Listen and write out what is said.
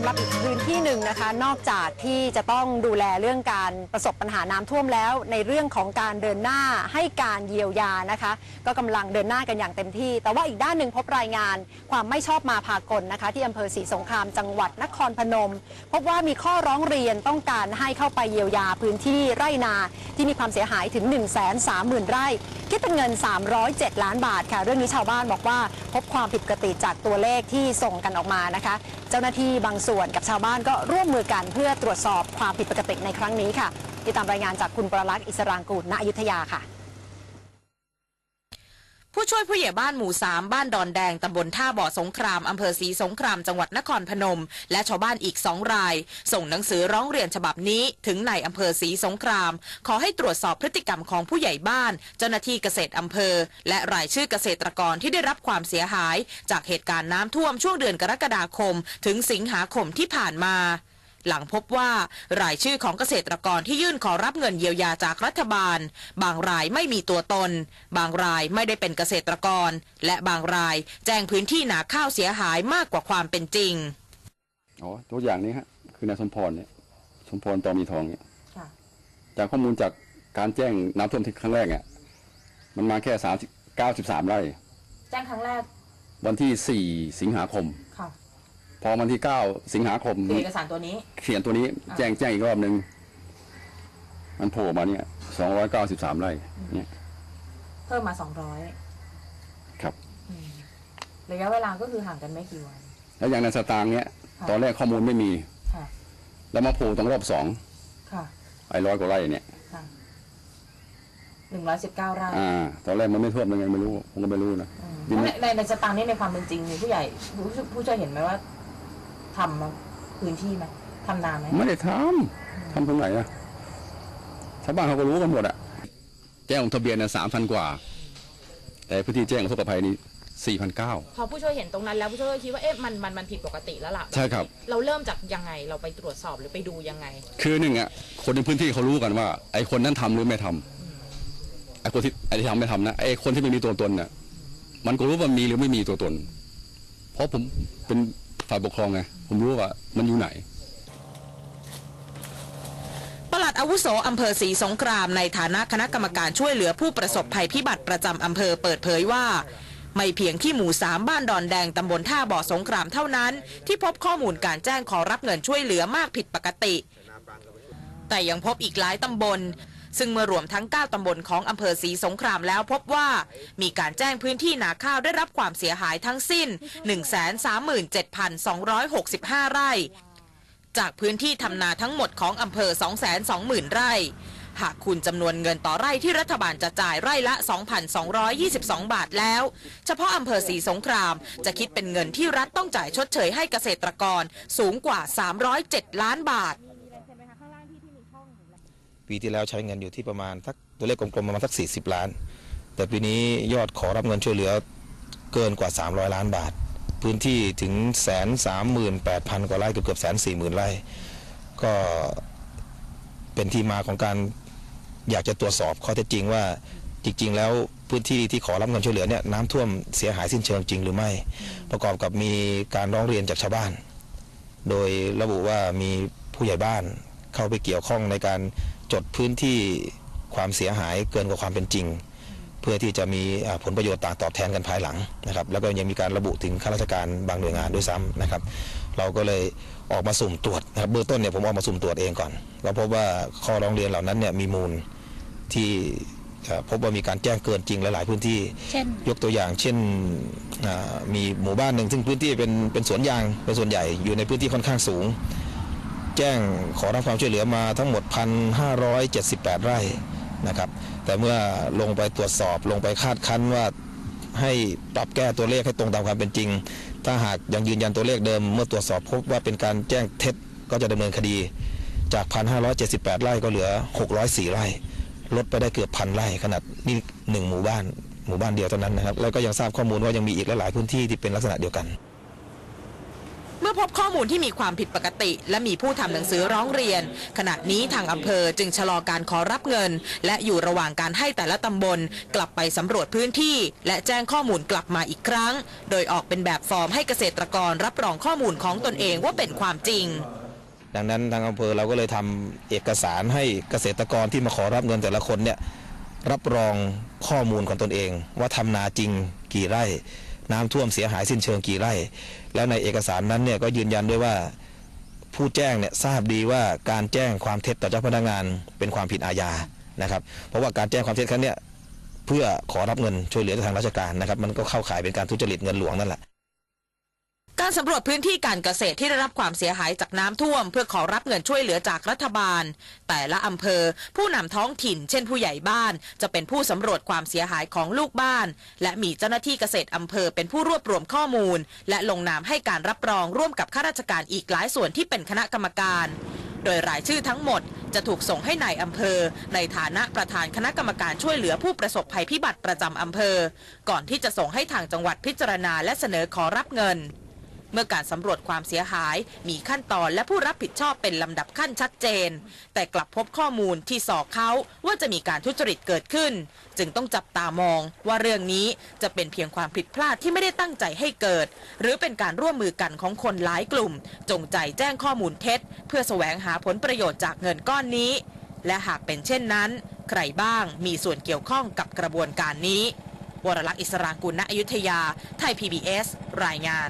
ำหรับอีกพื้นที่หนึ่งนะคะ นอกจากที่จะต้องดูแลเรื่องการประสบปัญหาน้ำท่วมแล้ว ในเรื่องของการเดินหน้าให้การเยียวยานะคะ ก็กำลังเดินหน้ากันอย่างเต็มที่ แต่ว่าอีกด้านหนึ่งพบรายงานความไม่ชอบมาพากลนะคะ ที่อำเภอศรีสงครามจังหวัดนครพนม พบว่ามีข้อร้องเรียนต้องการให้เข้าไปเยียวยาพื้นที่ไร่นาที่มีความเสียหายถึง 1 3 0 0 0 0 ไร่คิดเป็นเงิน 307 ล้านบาทค่ะ เรื่องนี้ชาวบ้านบอกว่า บความผิดปกติจากตัวเลขที่ส่งกันออกมานะคะ เจ้าหน้าที่บางส่วนกับชาวบ้านก็ร่วมมือกันเพื่อตรวจสอบความผิดปกติในครั้งนี้ค่ะติดตามรายงานจากคุณประลักษ์อิสรางกูลณอยุธยาค่ะ ผู้ช่วยผู้ใหญ่บ้านหมู่สามบ้านดอนแดงตำบลท่าบ่อสงครามอำเภอศรีสงครามจังหวัดนครพนม และชาวบ้านอีกสองราย ส่งหนังสือร้องเรียนฉบับนี้ถึงนายอำเภอศรีสงคราม ขอให้ตรวจสอบพฤติกรรมของผู้ใหญ่บ้าน เจ้าหน้าที่เกษตรอำเภอ และรายชื่อเกษตรกรที่ได้รับความเสียหาย จากเหตุการณ์น้ำท่วมช่วงเดือนกรกฎาคม ถึงสิงหาคมที่ผ่านมา หลังพบว่ารายชื่อของเกษตรกรที่ยื่นขอรับเงินเยียวยาจากรัฐบาล บางรายไม่มีตัวตน บางรายไม่ได้เป็นเกษตรกร และบางรายแจ้งพื้นที่นาข้าวเสียหายมากกว่าความเป็นจริงอ๋อตัวอย่างนี้ฮะคือนายสมพรเนี่ยสมพรตอมีทองเนี่ยค่ะจากข้อมูลจากการแจ้งน้ำท่วมที่ครั้งแรกเนี่ยมันมาแค่สามเก้าสิบสามไร่ แจ้งครั้งแรก วันที่สี่สิงหาคมค่ะ พอวันที่เก้าสิงหาคมคือเอกสารตัวนี้ เขียนตัวนี้แจ้งแจ้งอีกรอบหนึ่งมันโผล่มาเนี่ยสองร้อยเก้าสิบสามไร่เนี่ยเพิ่มมาครับ200ระยะเวลาก็คือห่างกันไม่กี่วัน แล้วอย่างในสตางค์เนี่ยค่ะตอนแรกข้อมูลไม่มีค่ะแล้วมาโผล่ตรงรอบสองค่ะไอ้ร้อยกว่าไร่เนี่ยค่ะ119ไร่อ่าตอนแรกมันไม่ท่วมยังไงไม่รู้ผมก็ไม่รู้นะดินในในในสตางค์นี่ในความเป็นจริงผู้ใหญ่ผู้ผู้ช่วยเห็นไหมว่า ทำพื้นที่ไหมทำนาไหมไม่ได้ทำทำตรงไหนอะชาวบ้านเขาก็รู้กันหมดอะแจ้งลงทะเบียนนะสามพันกว่า แต่พื้นที่แจ้งอุทกภัยนี่สี่พันเก้าพอผู้ช่วยเห็นตรงนั้นแล้วผู้ช่วยก็คิดว่าเอ๊ะมันมันมันผิดปกติแล้วล่ะใช่ครับ เราเริ่มจากยังไงเราไปตรวจสอบหรือไปดูยังไง คือหนึ่งอะคนในพื้นที่เขารู้กันว่า ไอ้คนนั้นทำหรือไม่ทำไอ้คนที่ไอ้ที่ทำไม่ทำนะไอ้คนที่ไม่มีตัวตนน่ะมันก็รู้ว่ามีหรือไม่มีตัวตน เพราะผมเป็น ฝ่ายปกครองไงผมรู้ว่ามันอยู่ไหนปลัดอาวุโสอำเภอศรีสงครามในฐานะคณะกรรมการช่วยเหลือผู้ประสบภัยพิบัติประจำอำเภอเปิดเผยว่า ไม่เพียงที่หมู่สามบ้านดอนแดงตำบลท่าบ่อสงครามเท่านั้น ที่พบข้อมูลการแจ้งขอรับเงินช่วยเหลือมากผิดปกติ แต่ยังพบอีกหลายตำบล ซึ่งเมื่อรวมทั้ง 9 ตำบลของอำเภอศรีสงครามแล้วพบว่า มีการแจ้งพื้นที่นาข้าวได้รับความเสียหายทั้งสิ้น 137,265 ไร่ จากพื้นที่ทำนาทั้งหมดของอำเภอ 220,000 ไร่ หากคูณจำนวนเงินต่อไร่ที่รัฐบาลจะจ่ายไร่ละ 2,222 บาทแล้ว เฉพาะอำเภอศรีสงครามจะคิดเป็นเงินที่รัฐต้องจ่ายชดเชยให้เกษตรกรสูงกว่า 307 ล้านบาท ปีที่แล้วใช้เงินอยู่ที่ประมาณสักตัวเลขกลมๆประมาณสัก 40 ล้าน แต่ปีนี้ยอดขอรับเงินช่วยเหลือเกินกว่า 300 ล้านบาท พื้นที่ถึงแสนสามหมื่นแปดพันกว่าไร่เกือบเกือบแสนสี่หมื่นไร่ ก็เป็นที่มาของการอยากจะตรวจสอบข้อเท็จจริงว่าจริง ๆ แล้วพื้นที่ที่ขอรับเงินช่วยเหลือเนี่ยน้ำท่วมเสียหายสิ้นเชิงจริงหรือไม่ ประกอบกับมีการร้องเรียนจากชาวบ้าน โดยระบุว่ามีผู้ใหญ่บ้านเข้าไปเกี่ยวข้องในการ จดพื้นที่ความเสียหายเกินกว่าความเป็นจริง เพื่อที่จะมีอ่าผลประโยชน์ต่างตอบแทนกันภายหลังนะครับ แล้วก็ยังมีการระบุถึงข้าราชการบางหน่วยงานด้วยซ้ำนะครับ เราก็เลยออกมาสุ่มตรวจนะครับเบื้องต้นเนี่ยผมออกมาสุ่มตรวจเองก่อนเราพบว่าข้อร้องเรียนเหล่านั้นเนี่ยมีมูลที่เอ่อพบว่ามีการแจ้งเกินจริงหลาย ๆ พื้นที่เช่นยกตัวอย่าง เช่นอ่ามีหมู่บ้านหนึ่งซึ่งพื้นที่เป็นเป็นสวนยางเป็นส่วนใหญ่อยู่ในพื้นที่ค่อนข้างสูง แจ้งขอรับความช่วยเหลือมาทั้งหมด 1,578 ไร่นะครับ แต่เมื่อลงไปตรวจสอบลงไปคาดคั้นว่าให้ปรับแก้ตัวเลขให้ตรงตามความเป็นจริง ถ้าหากยังยืนยันตัวเลขเดิม เมื่อตรวจสอบพบว่าเป็นการแจ้งเท็จก็จะดำเนินคดี จาก 1,578 ไร่ก็เหลือ 604 ไร่ ลดไปได้เกือบพันไร่ขนาดนี่หนึ่งหมู่บ้านหมู่บ้านเดียวเท่านั้นนะครับ แล้วก็ยังทราบข้อมูลว่ายังมีอีกหลายๆพื้นที่ที่เป็นลักษณะเดียวกัน เมื่อพบข้อมูลที่มีความผิดปกติ และมีผู้ทำหนังสือร้องเรียน ขณะนี้ทางอำเภอจึงชะลอการขอรับเงิน และอยู่ระหว่างการให้แต่ละตำบล กลับไปสำรวจพื้นที่ และแจ้งข้อมูลกลับมาอีกครั้ง โดยออกเป็นแบบฟอร์มให้เกษตรกรรับรองข้อมูลของตนเองว่าเป็นความจริง ดังนั้นทางอำเภอเราก็เลยทำเอกสารให้เกษตรกรที่มาขอรับเงินแต่ละคนเนี่ยรับรองข้อมูลของตนเอง ว่าทำนาจริงกี่ไร่ น้ำท่วมเสียหายสิ้นเชิงกี่ไร่ แล้วในเอกสารนั้นเนี่ยก็ยืนยันด้วยว่าผู้แจ้งเนี่ยทราบดีว่าการแจ้งความเท็จต่อเจ้าพนักงานเป็นความผิดอาญานะครับ เพราะว่าการแจ้งความเท็จครั้งเนี้ยเพื่อขอรับเงินช่วยเหลือจากทางราชการนะครับ มันก็เข้าข่ายเป็นการทุจริตเงินหลวงนั่นแหละ การสำรวจพื้นที่การเกษตรที่ได้รับความเสียหายจากน้ำท่วม เพื่อขอรับเงินช่วยเหลือจากรัฐบาล แต่ละอำเภอ ผู้นำท้องถิ่น เช่นผู้ใหญ่บ้าน จะเป็นผู้สำรวจความเสียหายของลูกบ้าน และมีเจ้าหน้าที่เกษตรอำเภอเป็นผู้รวบรวมข้อมูล และลงนามให้การรับรองร่วมกับข้าราชการอีกหลายส่วนที่เป็นคณะกรรมการ โดยรายชื่อทั้งหมดจะถูกส่งให้ในายอำเภอ ในฐานะประธานคณะกรรมการช่วยเหลือผู้ประสบภัยพิบัติประจำอำเภอ ก่อนที่จะส่งให้ทางจังหวัดพิจารณาและเสนอขอรับเงิน เมื่อการสำรวจความเสียหายมีขั้นตอนและผู้รับผิดชอบเป็นลำดับขั้นชัดเจน แต่กลับพบข้อมูลที่สอกเขาว่าจะมีการทุจริตเกิดขึ้น จึงต้องจับตามองว่าเรื่องนี้จะเป็นเพียงความผิดพลาดที่ไม่ได้ตั้งใจให้เกิด หรือเป็นการร่วมมือกันของคนหลายกลุ่ม จงใจแจ้งข้อมูลเท็จ เพื่อแสวงหาผลประโยชน์จากเงินก้อนนี้ และหากเป็นเช่นนั้น ใครบ้างมีส่วนเกี่ยวข้องกับกระบวนการนี้วรลักษณ์อิสรางกุลณอยุธยา ไทย PBS รายงาน